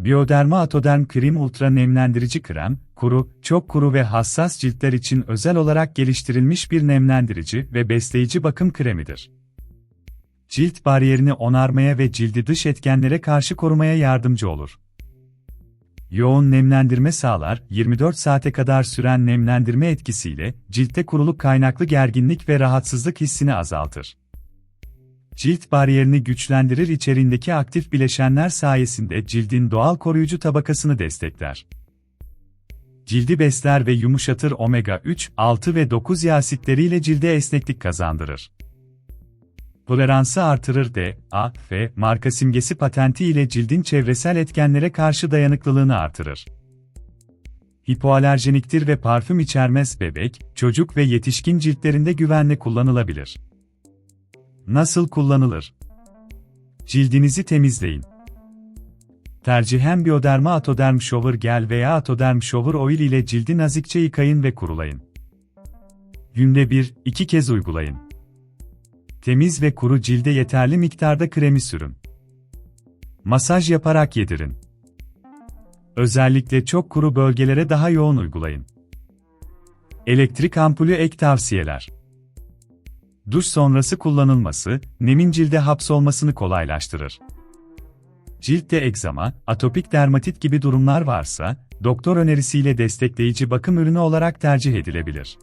Bioderma Atoderm Krem Ultra Nemlendirici Krem, kuru, çok kuru ve hassas ciltler için özel olarak geliştirilmiş bir nemlendirici ve besleyici bakım kremidir. Cilt bariyerini onarmaya ve cildi dış etkenlere karşı korumaya yardımcı olur. Yoğun nemlendirme sağlar, 24 saate kadar süren nemlendirme etkisiyle ciltte kuruluk kaynaklı gerginlik ve rahatsızlık hissini azaltır. Cilt bariyerini güçlendirir içerindeki aktif bileşenler sayesinde cildin doğal koruyucu tabakasını destekler. Cildi besler ve yumuşatır omega 3, 6 ve 9 yağ asitleriyle cilde esneklik kazandırır. Toleransı artırır D, A, F marka simgesi patenti ile cildin çevresel etkenlere karşı dayanıklılığını artırır. Hipoalerjeniktir ve parfüm içermez bebek, çocuk ve yetişkin ciltlerinde güvenle kullanılabilir. Nasıl kullanılır? Cildinizi temizleyin. Tercihen Bioderma Atoderm Shower Gel veya Atoderm Shower Oil ile cildi nazikçe yıkayın ve kurulayın. Günde 1-2 kez uygulayın. Temiz ve kuru cilde yeterli miktarda kremi sürün. Masaj yaparak yedirin. Özellikle çok kuru bölgelere daha yoğun uygulayın. Elektrik ampulü ek tavsiyeler. Duş sonrası kullanılması, nemin cilde hapsolmasını kolaylaştırır. Ciltte egzama, atopik dermatit gibi durumlar varsa, doktor önerisiyle destekleyici bakım ürünü olarak tercih edilebilir.